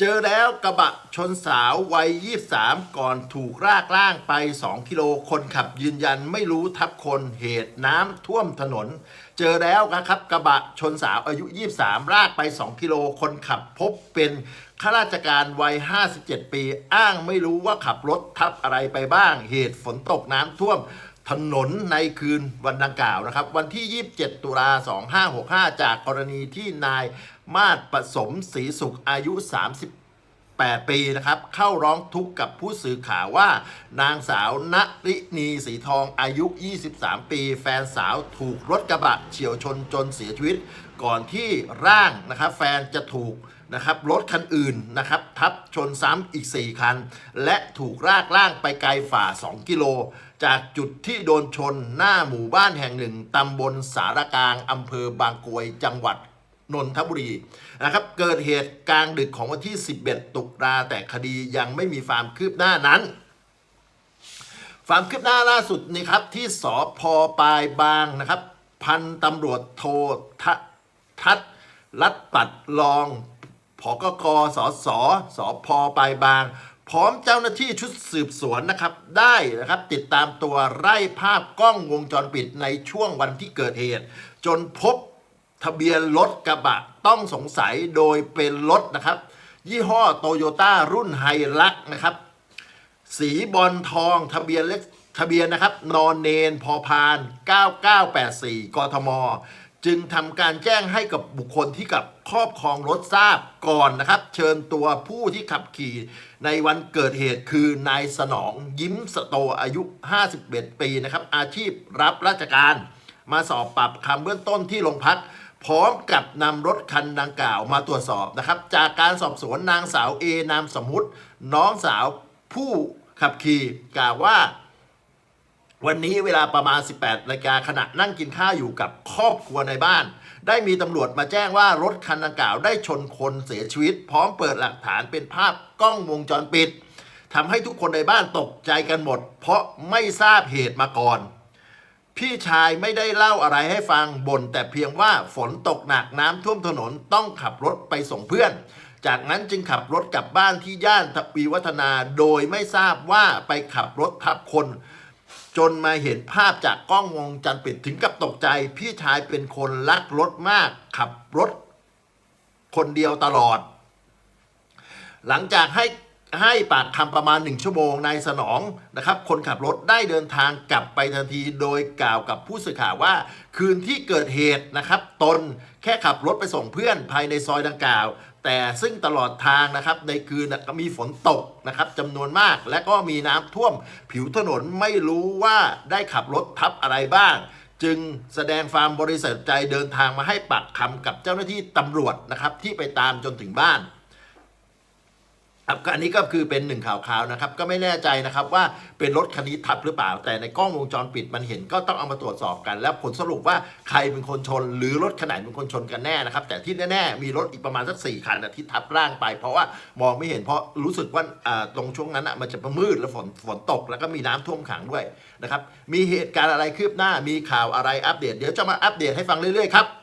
เจอแล้วกระบะชนสาววัย 23 ก่อนถูกรากล่างไป 2 กิโลคนขับยืนยันไม่รู้ทับคนเหตุน้ำท่วมถนน เจอแล้วนะครับกระบะชนสาวอายุ 23 รากไป 2 กิโลคนขับพบเป็นข้าราชการวัย 57 ปี อ้างไม่รู้ว่าขับรถทับอะไรไปบ้าง เหตุฝนตกน้ำท่วมถนนในคืนวันดังกล่าวนะครับ วันที่ 27 ตุลา 2565 จากกรณีที่นาย มาศประสมศรีสุขอายุ 38 ปีนะครับ เข้าร้องทุกข์กับผู้สื่อข่าวว่า นางสาวณรินีสีทองอายุ 23 ปี แฟนสาวถูกรถกระบะเฉียวชนจนเสียชีวิต ก่อนที่ร่างนะครับแฟนจะถูกนะครับรถคันอื่นนะครับทับชนซ้ำอีก 4 คัน และถูกรากล่างไปไกลฝ่า 2 กิโล จากจุดที่โดนชนหน้าหมู่บ้านแห่งหนึ่งตำบลสารกลางอำเภอบางกรวยจังหวัด นนทบุรีนะครับเกิดเหตุกลางดึกของวันที่ 11 ตุลาแต่คดียังไม่มีความคืบหน้านั้นความคืบหน้าล่าสุดนี่ครับที่สพปลายบางนะครับ พันตำรวจโททะทัศรัดปัดรองผกกสสสพปลายบาง พร้อมเจ้าหน้าที่ชุดสืบสวนนะครับ ได้นะครับติดตามตัวไล่ภาพกล้องวงจรปิดในช่วงวันที่เกิดเหตุ จนพบ ทะเบียนรถกระบะต้องสงสัยโดยเป็นรถนะครับ ยี่ห้อโตโยต้ารุ่นไฮลักนะครับ สีบอลทองทะเบียนเลขทะเบียนนะครับนอนเนนพอพาน 9984 กทม จึงทำการแจ้งให้กับบุคคลที่กับครอบครองรถทราบก่อนนะครับ เชิญตัวผู้ที่ขับขี่ในวันเกิดเหตุคือนายสนองยิ้มสโตอายุ 51 ปีนะครับ อาชีพรับราชการ มาสอบปรับคำเบื้องต้นที่โรงพัก พร้อมกับนำรถคันดังกล่าวมาตรวจสอบนะครับ จากการสอบสวนนางสาวเอนามสมมุติ น้องสาวผู้ขับขี่กล่าวว่า วันนี้เวลาประมาณ 18นาฬิกาขณะนั่งกินข้าวอยู่กับครอบครัวในบ้าน ได้มีตำรวจมาแจ้งว่ารถคันดังกล่าวได้ชนคนเสียชีวิต พร้อมเปิดหลักฐานเป็นภาพกล้องวงจรปิดทำให้ทุกคนในบ้านตกใจกันหมด เพราะไม่ทราบเหตุมาก่อน พี่ชายไม่ได้เล่าอะไรให้ฟังบ่นแต่เพียงว่าฝนตกหนักน้ำท่วมถนนต้องขับรถไปส่งเพื่อน จากนั้นจึงขับรถกลับบ้านที่ย่านทวีวัฒนาโดยไม่ทราบว่าไปขับรถทับคน จนมาเห็นภาพจากกล้องวงจรปิดถึงกับตกใจ พี่ชายเป็นคนรักรถมาก ขับรถคนเดียวตลอด หลังจากให้ ให้ปากคำประมาณหนึ่งชั่วโมงนายสนองนะครับ คนขับรถได้เดินทางกลับไปทันที โดยกล่าวกับผู้สื่อข่าวว่า คืนที่เกิดเหตุนะครับตนแค่ขับรถไปส่งเพื่อนภายในซอยดังกล่าว แต่ซึ่งตลอดทางนะครับในคืนน่ะก็มีฝนตกนะครับจำนวนมากและก็มีน้ำท่วม ผิวถนนไม่รู้ว่าได้ขับรถทับอะไรบ้างจึงแสดงความบริสุทธิ์ใจเดินทางมาให้ปากคำกับเจ้าหน้าที่ตำรวจนะครับที่ไปตามจนถึงบ้าน ครับอันนี้ก็คือเป็นหนึ่งข่าวคราวนะครับ ก็ไม่แน่ใจนะครับว่าเป็นรถคันนี้ทับหรือเปล่า แต่ในกล้องวงจรปิดมันเห็นก็ต้องเอามาตรวจสอบกัน แล้วผลสรุปว่าใครเป็นคนชน หรือรถขนาดเป็นคนชนกันแน่นะครับ แต่ที่แน่ๆมีรถอีกประมาณสักสี่คันนะที่ทับร่างไป เพราะว่ามองไม่เห็นเพราะรู้สึกว่าตรงช่วงนั้นอะมันจะมืดแล้วฝนฝนตก แล้วก็มีน้ำท่วมขังด้วยนะครับมีเหตุการณ์อะไรคืบหน้ามีข่าวอะไรอัปเดต เดี๋ยวจะมาอัปเดตให้ฟังเรื่อยๆครับ